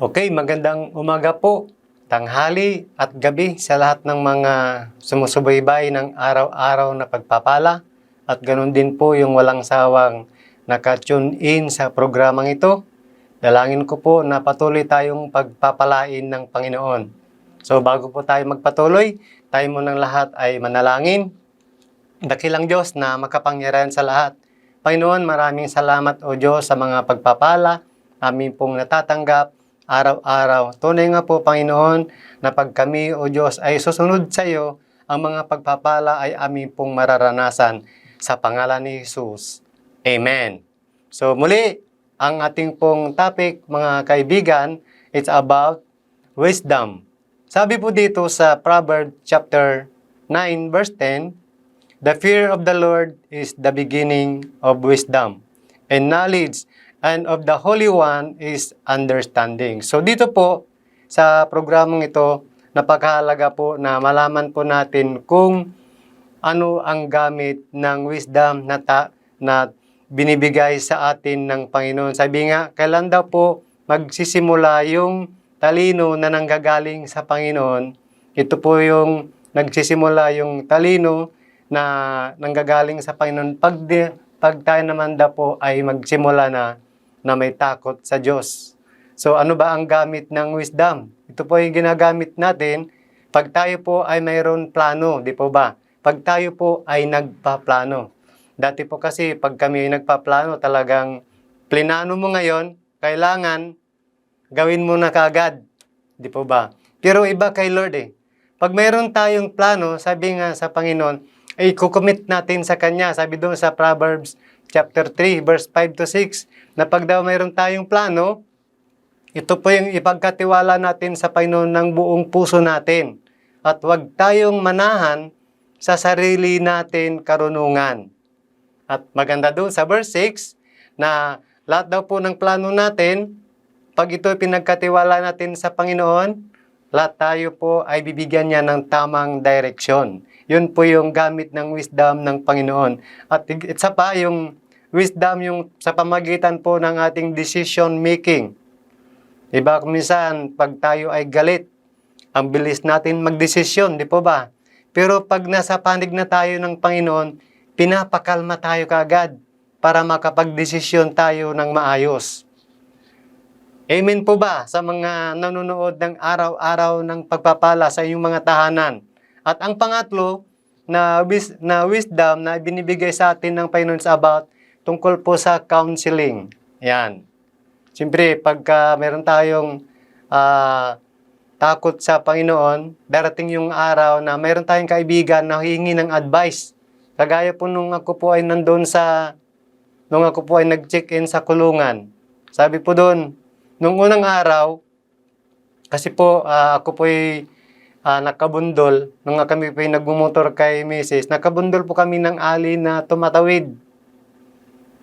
Okay, magandang umaga po, tanghali at gabi sa lahat ng mga sumusubaybay ng araw-araw na pagpapala at ganun din po yung walang sawang nakatune in sa programang ito. Dalangin ko po na patuloy tayong pagpapalain ng Panginoon. So bago po tayo magpatuloy, tayo munang lahat ay manalangin. Dakilang Diyos na makapangyarihan sa lahat. Panginoon, maraming salamat o Diyos sa mga pagpapala amin pong natatanggap araw-araw. Tunay nga po, Panginoon, na pag kami, O Diyos, ay susunod sa iyo, ang mga pagpapala ay amin pong mararanasan sa pangalan ni Jesus. Amen. So muli, ang ating pong topic, mga kaibigan, it's about wisdom. Sabi po dito sa Proverbs chapter 9 verse 10, The fear of the Lord is the beginning of wisdom, and knowledge and of the Holy One is understanding. So dito po, sa programang ito, napakahalaga po na malaman po natin kung ano ang gamit ng wisdom na, ta- na binibigay sa atin ng Panginoon. Sabi nga, kailan daw po magsisimula yung talino na nanggagaling sa Panginoon. Ito po yung nagsisimula yung talino na nanggagaling sa Panginoon. Pag, di, pag tayo naman daw po ay magsimula na na may takot sa Diyos. So ano ba ang gamit ng wisdom? Ito po yung ginagamit natin pag tayo po ay mayroon plano, di po ba? Pag tayo po ay nagpaplano. Dati po kasi pag kami ay nagpaplano, talagang plinano mo ngayon, kailangan gawin mo na kagad. Di po ba? Pero iba kay Lord eh. Pag mayroon tayong plano, sabi nga sa Panginoon, ay kukomit natin sa Kanya. Sabi doon sa Proverbs chapter 3, verse 5 to 6, na pag daw mayroon tayong plano, ito po yung ipagkatiwala natin sa Panginoon ng buong puso natin. At huwag tayong manahan sa sarili natin karunungan. At maganda doon sa verse 6 na lahat daw po ng plano natin, pag ito pinagkatiwala natin sa Panginoon, lahat tayo po ay bibigyan niya ng tamang direksyon. Yun po yung gamit ng wisdom ng Panginoon. At isa pa yung wisdom yung sa pamagitan po ng ating decision making. Diba, minsan, pag tayo ay galit, ang bilis natin magdesisyon, di po ba? Pero pag nasa panig na tayo ng Panginoon, pinapakalma tayo kaagad para makapagdesisyon tayo ng maayos. Amen po ba sa mga nanonood ng araw-araw ng pagpapala sa inyong mga tahanan? At ang pangatlo, na, wis- na wisdom na binibigay sa atin ng Panginoon about tungkol po sa counseling. Yan. Siyempre, pagka meron tayong ah, takot sa Panginoon, darating yung araw na meron tayong kaibigan na hihingi ng advice. Kagaya po nung ako po ay nandun sa, nung ako po ay nag-check-in sa kulungan. Sabi po doon, nung unang araw, kasi po ah, ako po ay ah, nakabundol, nung nga kami po nagmumotor kay Mrs., nakabundol po kami ng ali na tumatawid.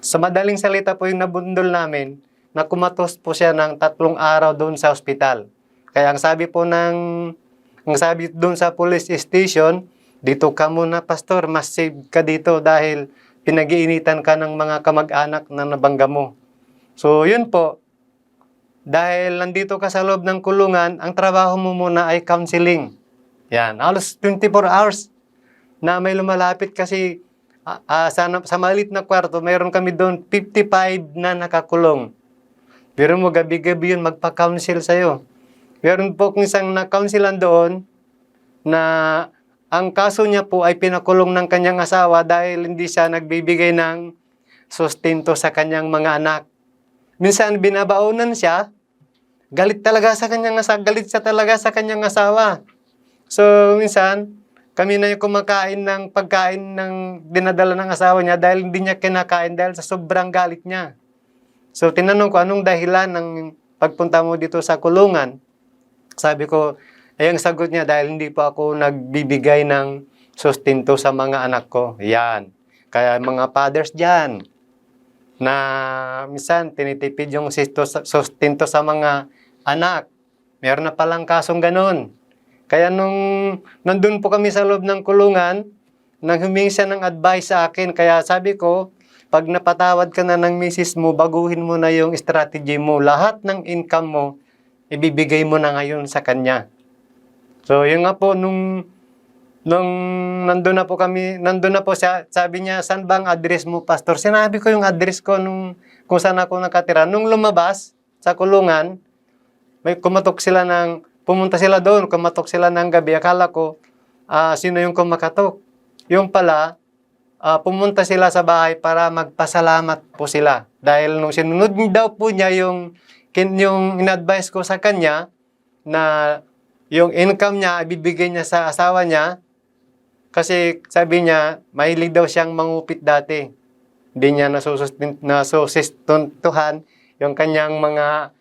Sa madaling salita po yung nabundol namin, na kumatos po siya ng tatlong araw doon sa ospital. Kaya ang sabi po ng, ang sabi doon sa police station, dito ka muna pastor, mas safe ka dito dahil pinag-iinitan ka ng mga kamag-anak na nabangga mo. So yun po, dahil nandito ka sa loob ng kulungan, ang trabaho mo muna ay counseling. Yan, halos 24 hours na may lumalapit kasi ah, ah, sa, sa maliit na kwarto, mayroon kami doon 55 na nakakulong. Pero mo gabi-gabi yun magpa-counsel sa'yo. Meron po kung isang na-counselan doon na ang kaso niya po ay pinakulong ng kanyang asawa dahil hindi siya nagbibigay ng sustento sa kanyang mga anak. Minsan binabaonan siya, galit talaga sa kanyang asawa, galit siya talaga sa kanyang asawa. So minsan, kami na yung kumakain ng pagkain ng dinadala ng asawa niya dahil hindi niya kinakain dahil sa sobrang galit niya. So tinanong ko anong dahilan ng pagpunta mo dito sa kulungan. Sabi ko, ay ang sagot niya dahil hindi pa ako nagbibigay ng sustento sa mga anak ko. Yan. Kaya mga fathers dyan, na minsan tinitipid yung sisto, sustento sa mga anak. Meron na palang kasong ganun. Kaya nung nandun po kami sa loob ng kulungan, nang humingi siya ng advice sa akin, kaya sabi ko, pag napatawad ka na ng misis mo, baguhin mo na yung strategy mo. Lahat ng income mo, ibibigay mo na ngayon sa kanya. So, yun nga po, nung, nung nandun na po kami, nandun na po siya, sabi niya, saan bang address mo, pastor? Sinabi ko yung address ko nung, kung saan ako nakatira. Nung lumabas sa kulungan, may kumatok sila ng, pumunta sila doon, kumatok sila ng gabi. Akala ko, ah, sino yung kumakatok? Yung pala, ah, pumunta sila sa bahay para magpasalamat po sila. Dahil nung sinunod daw po niya yung, yung in-advise ko sa kanya na yung income niya, ibibigay niya sa asawa niya. Kasi sabi niya, mahilig daw siyang mangupit dati. Hindi niya nasusistentuhan yung kanyang mga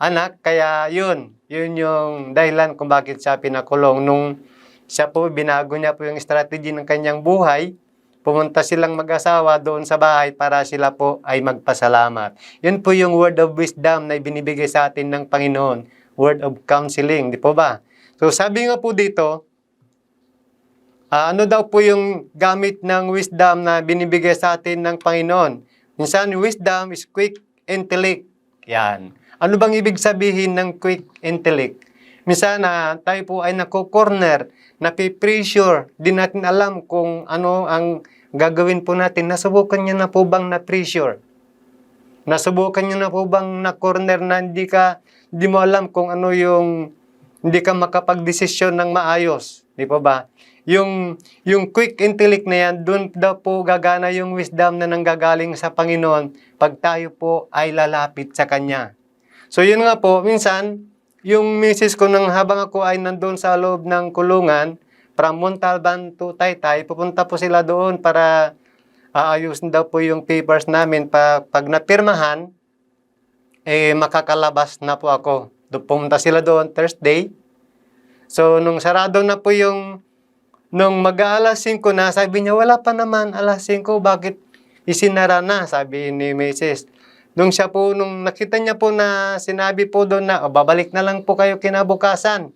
anak. Kaya yun, yun yung dahilan kung bakit siya pinakulong. Nung siya po, binago niya po yung strategy ng kanyang buhay. Pumunta silang mag-asawa doon sa bahay para sila po ay magpasalamat. Yun po yung word of wisdom na ibinibigay sa atin ng Panginoon. Word of counseling, di po ba? So sabi nga po dito, ah, ano daw po yung gamit ng wisdom na binibigay sa atin ng Panginoon? Minsan, wisdom is quick intellect. Yan. Ano bang ibig sabihin ng quick intellect? Minsan na tayo po ay nako-corner, napipressure, di natin alam kung ano ang gagawin po natin. Nasubukan niyo na po bang na-pressure? Nasubukan niyo na po bang na-corner na hindi ka, hindi mo alam kung ano yung, hindi ka makapag-desisyon ng maayos. Di po ba? Yung, yung quick intellect na yan, doon daw po gagana yung wisdom na nanggagaling sa Panginoon pag tayo po ay lalapit sa Kanya. So yun nga po, minsan, yung misis ko nang habang ako ay nandun sa loob ng kulungan, from Montalban to Taytay, pupunta po sila doon para aayusin daw po yung papers namin. Pa, pag napirmahan, eh makakalabas na po ako. Pumunta sila doon Thursday. So, nung sarado na po yung, nung mag-aalas 5 na, sabi niya, wala pa naman, alas 5, bakit isinara na? Sabi ni Mrs. Nung siya po, nung nakita niya po na sinabi po doon na, "O, babalik na lang po kayo kinabukasan.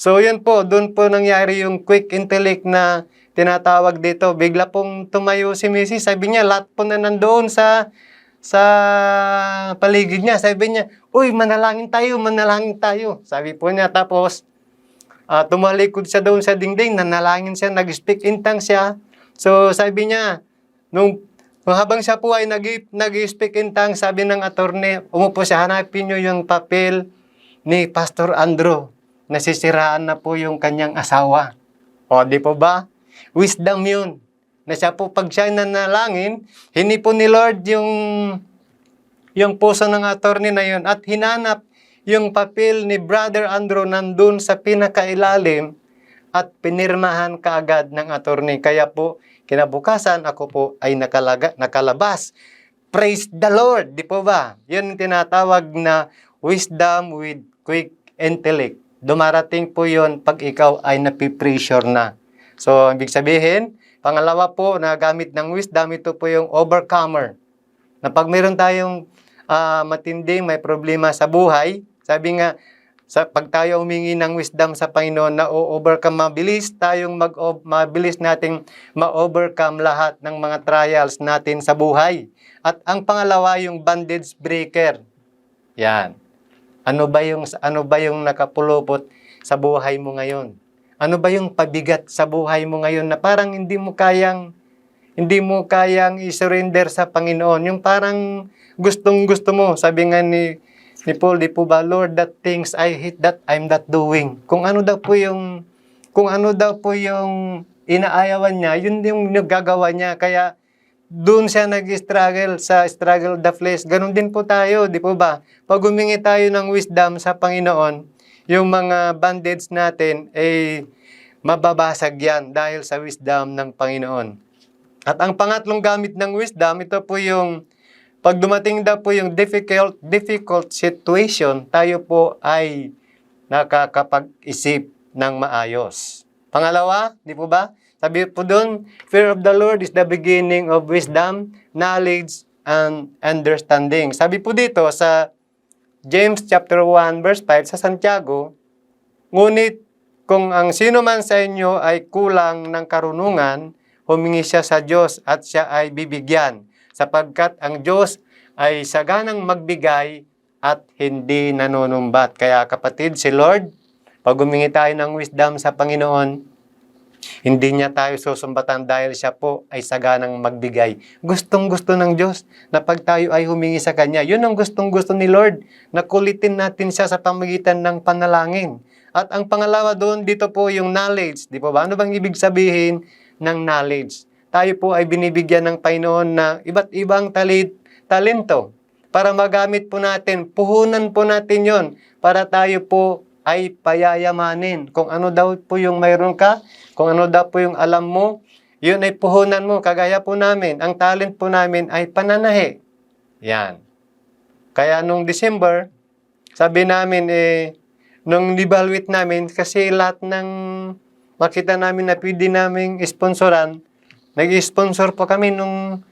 So, yun po, doon po nangyari yung quick intellect na tinatawag dito. Bigla pong tumayo si Mrs. Sabi niya, lahat po na nandoon sa sa paligid niya. Sabi niya, Uy, manalangin tayo, manalangin tayo. Sabi po niya, tapos ah, tumalikod siya doon sa dingding, nanalangin siya, nag-speak in tongues siya. So, sabi niya, nung habang siya po ay nag- nag-speak in tongues, sabi ng attorney, umupo siya, hanapin niyo yung papel ni Pastor Andrew. Nasisiraan na po yung kanyang asawa. O, di po ba? Wisdom yun. Na siya po, pag siya nanalangin, hindi po ni Lord yung, yung puso ng attorney na yun at hinanap yung papel ni Brother Andrew nandun sa pinakailalim at pinirmahan kaagad ng attorney. Kaya po, kinabukasan ako po ay nakalaga, nakalabas. Praise the Lord, di po ba? Yun tinatawag na wisdom with quick intellect. Dumarating po yon pag ikaw ay napipressure na. So, ibig sabihin, pangalawa po na gamit ng wisdom, ito po yung overcomer. Na pag meron tayong ah, matinding may problema sa buhay, sabi nga, sa pag tayo humingi ng wisdom sa Panginoon na o-overcome mabilis tayong mag mabilis nating ma-overcome lahat ng mga trials natin sa buhay. At ang pangalawa yung bandage breaker. Yan. Ano ba yung ano ba yung nakapulupot sa buhay mo ngayon? Ano ba yung pabigat sa buhay mo ngayon na parang hindi mo kayang hindi mo kayang i-surrender sa Panginoon? Yung parang gustong gusto mo. Sabi nga ni ni Paul, di po ba, Lord, that things I hate that I'm not doing. Kung ano daw po yung kung ano daw po yung inaayawan niya, yun yung nagagawa niya. Kaya doon siya nag-struggle sa struggle of the flesh. Ganon din po tayo, di po ba? Pag humingi tayo ng wisdom sa Panginoon, yung mga bandage natin ay mababasag yan dahil sa wisdom ng Panginoon. At ang pangatlong gamit ng wisdom, ito po yung pag dumating daw po yung difficult difficult situation, tayo po ay nakakapag-isip ng maayos. Pangalawa, di po ba? Sabi po doon, fear of the Lord is the beginning of wisdom, knowledge and understanding. Sabi po dito sa James chapter 1 verse 5 sa Santiago, ngunit kung ang sino man sa inyo ay kulang ng karunungan, humingi siya sa Diyos at siya ay bibigyan, sapagkat ang Diyos ay saganang magbigay at hindi nanunumbat. Kaya kapatid, si Lord, pag humingi tayo ng wisdom sa Panginoon, hindi niya tayo susumbatan dahil siya po ay saganang magbigay. Gustong gusto ng Diyos na pag tayo ay humingi sa Kanya. Yun ang gustong gusto ni Lord, na kulitin natin siya sa pamagitan ng panalangin. At ang pangalawa doon, dito po yung knowledge. Di po ba? Ano bang ibig sabihin ng knowledge? Tayo po ay binibigyan ng Panginoon na iba't ibang talit, talento para magamit po natin. Puhunan po natin yon para tayo po ay payayamanin. Kung ano daw po yung mayroon ka, kung ano daw po yung alam mo, yun ay puhunan mo. Kagaya po namin, ang talent po namin ay pananahi. Yan. Kaya nung December, sabi namin eh, nung nibalwit namin, kasi lahat ng makita namin na pwede namin sponsoran, nag-sponsor po kami nung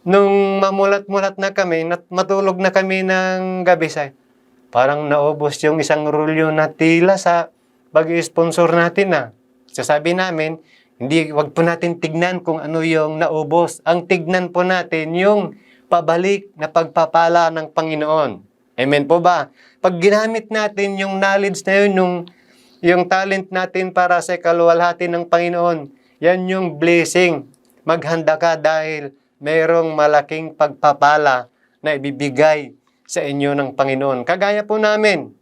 nung mamulat-mulat na kami, nat matulog na kami ng gabi sa parang naubos yung isang rulyo na tila sa pag-sponsor natin na. So sabi namin, hindi, wag po natin tignan kung ano yung naubos. Ang tignan po natin yung pabalik na pagpapala ng Panginoon. Amen po ba? Pag ginamit natin yung knowledge na yun, yung, yung talent natin para sa kaluwalhati ng Panginoon, yan yung blessing. Maghanda ka dahil mayroong malaking pagpapala na ibibigay sa inyo ng Panginoon. Kagaya po namin,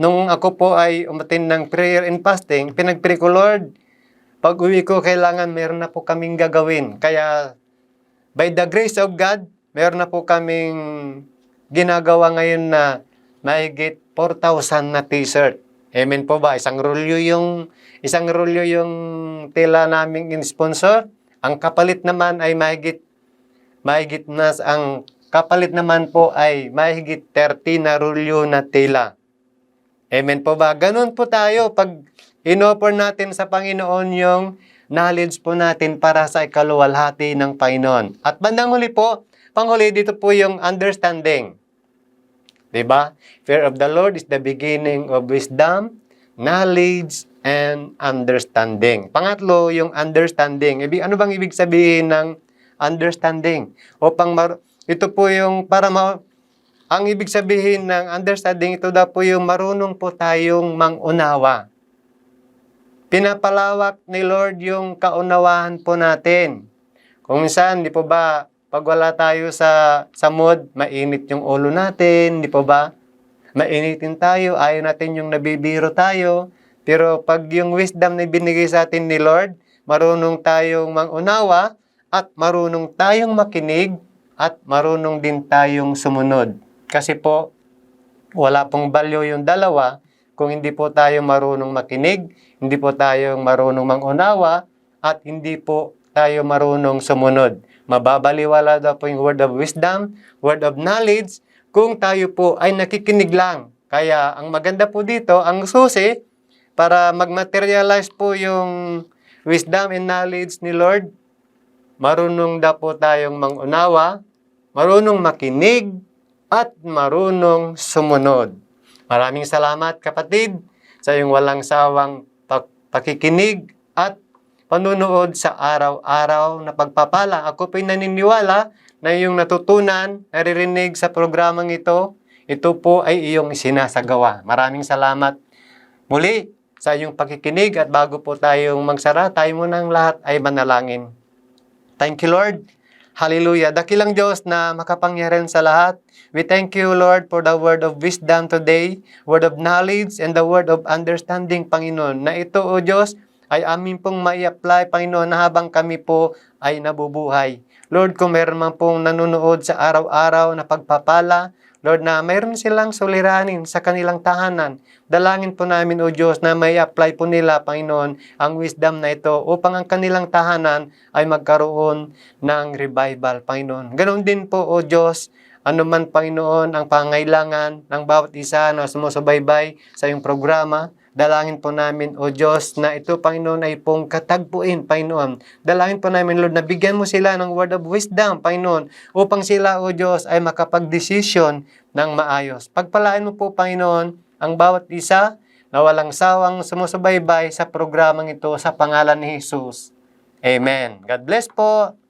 nung ako po ay umatin ng prayer and fasting, pinag-pray ko, Lord, pag uwi ko, kailangan meron na po kaming gagawin. Kaya, by the grace of God, meron na po kaming ginagawa ngayon na mahigit 4,000 na t-shirt. Amen po ba? Isang rolyo yung isang rolyo yung tela naming in-sponsor. Ang kapalit naman ay mahigit mahigit na ang kapalit naman po ay mahigit 30 na rolyo na tela. Amen po ba? Ganun po tayo pag inoffer natin sa Panginoon yung knowledge po natin para sa ikaluwalhati ng Panginoon. At bandang huli po, panghuli dito po yung understanding. 'Di ba? Fear of the Lord is the beginning of wisdom, knowledge, and understanding. Pangatlo, yung understanding. Ibig, ano bang ibig sabihin ng understanding? Upang mar- ito po yung para ma- ang ibig sabihin ng understanding, ito daw po yung marunong po tayong mangunawa. Pinapalawak ni Lord yung kaunawahan po natin. Kung minsan, di po ba, pag wala tayo sa, sa mood, mainit yung ulo natin, di po ba? Mainitin tayo, ayaw natin yung nabibiro tayo. Pero pag yung wisdom na binigay sa atin ni Lord, marunong tayong mangunawa at marunong tayong makinig at marunong din tayong sumunod. Kasi po, wala pong value yung dalawa kung hindi po tayo marunong makinig, hindi po tayo marunong mangunawa, at hindi po tayo marunong sumunod. Mababaliwala daw po yung word of wisdom, word of knowledge, kung tayo po ay nakikinig lang. Kaya ang maganda po dito, ang susi, para mag-materialize po yung wisdom and knowledge ni Lord, marunong po tayong mangunawa, marunong makinig, at marunong sumunod. Maraming salamat kapatid sa iyong walang sawang pak- pakikinig at panunood sa araw-araw na pagpapala. Ako po'y naniniwala na iyong natutunan, naririnig sa programang ito, ito po ay iyong sinasagawa. Maraming salamat muli sa iyong pakikinig at bago po tayong magsara, tayo munang lahat ay manalangin. Thank you, Lord. Hallelujah. Dakilang Diyos na makapangyarihan sa lahat. We thank you, Lord, for the word of wisdom today, word of knowledge, and the word of understanding, Panginoon. Na ito, O Diyos, ay amin pong mai-apply, Panginoon, na habang kami po ay nabubuhay. Lord, kung meron man pong nanonood sa araw-araw na pagpapala, Lord, na mayroon silang suliranin sa kanilang tahanan. Dalangin po namin, O Diyos, na may apply po nila, Panginoon, ang wisdom na ito upang ang kanilang tahanan ay magkaroon ng revival, Panginoon. Ganon din po, O Diyos, ano man, Panginoon, ang pangailangan ng bawat isa na sumusubaybay sa iyong programa, Dalangin po namin, O Diyos, na ito, Panginoon, ay pong katagpuin, Panginoon. Dalangin po namin, Lord, na bigyan mo sila ng word of wisdom, Panginoon, upang sila, O Diyos, ay makapag-desisyon ng maayos. Pagpalaan mo po, Panginoon, ang bawat isa na walang sawang sumusubaybay sa programang ito sa pangalan ni Jesus. Amen. God bless po.